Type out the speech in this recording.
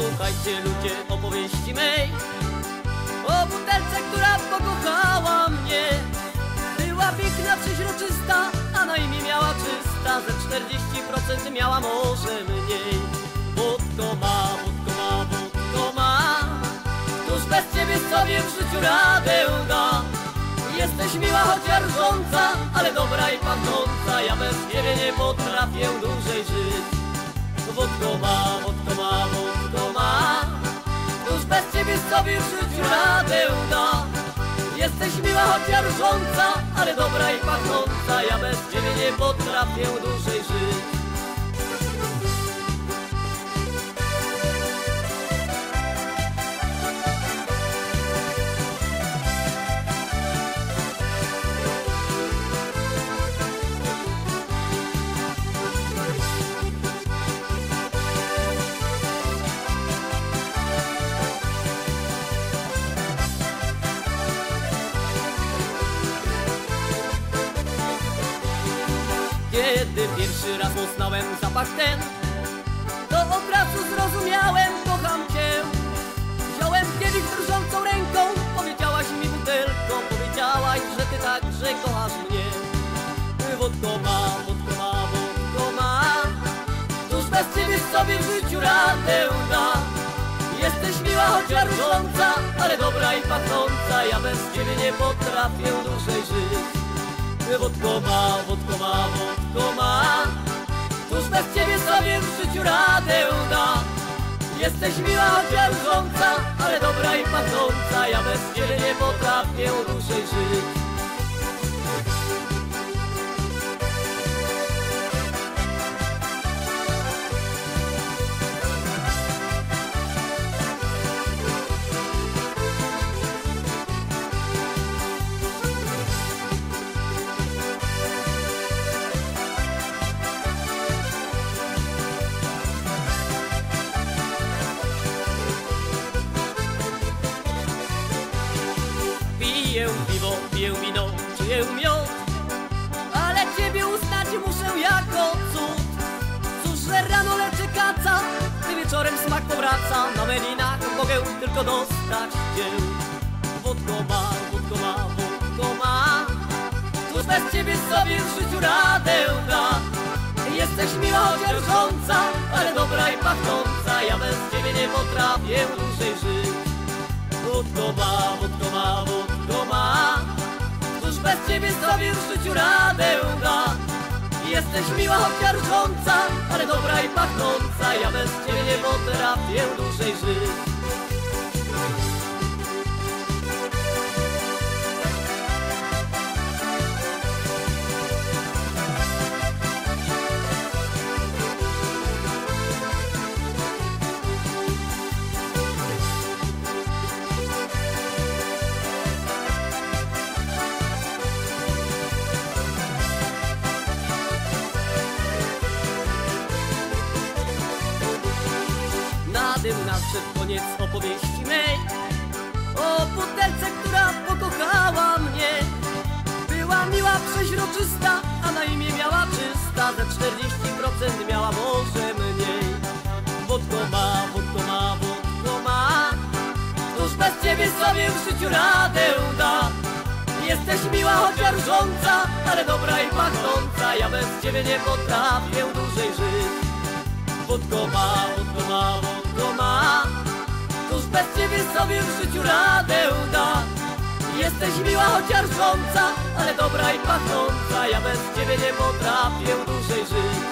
Posłuchajcie ludzie opowieści mej. O butelce, która pokochała mnie. Była piękna, przeźroczysta, a na imię miała czysta. Ze 40% miała może mniej. Wódko ma, wódko ma, wódko ma. Któż bez ciebie sobie w życiu radę da Jesteś miła, chociaż rżąca, ale dobra i pachnąca. Ja bez ciebie nie potrafię dłużej żyć. Wódko ma, wódko ma, wódko sobie w życiu radę da Jesteś miła, chociaż rżąca, ale dobra i pachnąca. Ja bez ciebie nie potrafię dłużej żyć Kiedy pierwszy raz poznałem zapach ten. To od razu zrozumiałem, kocham cię. Wziąłem kielich drżącą ręką Powiedziałaś mi butelką Powiedziałaś, że ty także kochasz mnie. Wódko ma, wódko ma, wódko ma Cóż bez ciebie sobie w życiu radę da. Jesteś miła, chociaż rżąca Ale dobra i pachnąca. Ja bez ciebie nie potrafię dłużej żyć. Wódko ma, wódko ma, wódko ma. Cóż bez ciebie sobie w życiu radę da Jesteś miła, chociaż rżąca Ale dobra i pachnąca. Ja bez ciebie nie potrafię dłużej żyć Piję piwo, piję wino, czuję miód Ale ciebie uznać muszę jako cud. Cóż, że rano leczy kaca Gdy wieczorem smak powraca. Na melinach mogę tylko dostać cię Wódko ma, wódko ma, wódko ma. Cóż, bez ciebie sobie w życiu radę da. Jesteś miła, chociaż Ale dobra i pachnąca. Ja bez ciebie nie potrafię dłużej żyć ciebie sobie w życiu radę da. Jesteś miła, rżąca Ale dobra i pachnąca. Ja bez ciebie nie potrafię dłużej żyć Nadym nadszedł koniec opowieści mej. O butelce, która pokochała mnie. Była miła, przeźroczysta, a na imię miała czysta. Ze 40% miała może mniej. Wódko ma, wódko ma, wódko ma. Cóż bez ciebie sobie w życiu radę da Jesteś miła, chociaż rżąca, ale dobra i pachnąca. Ja bez ciebie nie potrafię dłużej żyć. Ma, wódko ma, wódko ma bez ciebie sobie w życiu radę da Jesteś miła, chociaż rżąca, ale dobra i pachnąca. Ja bez ciebie nie potrafię dłużej żyć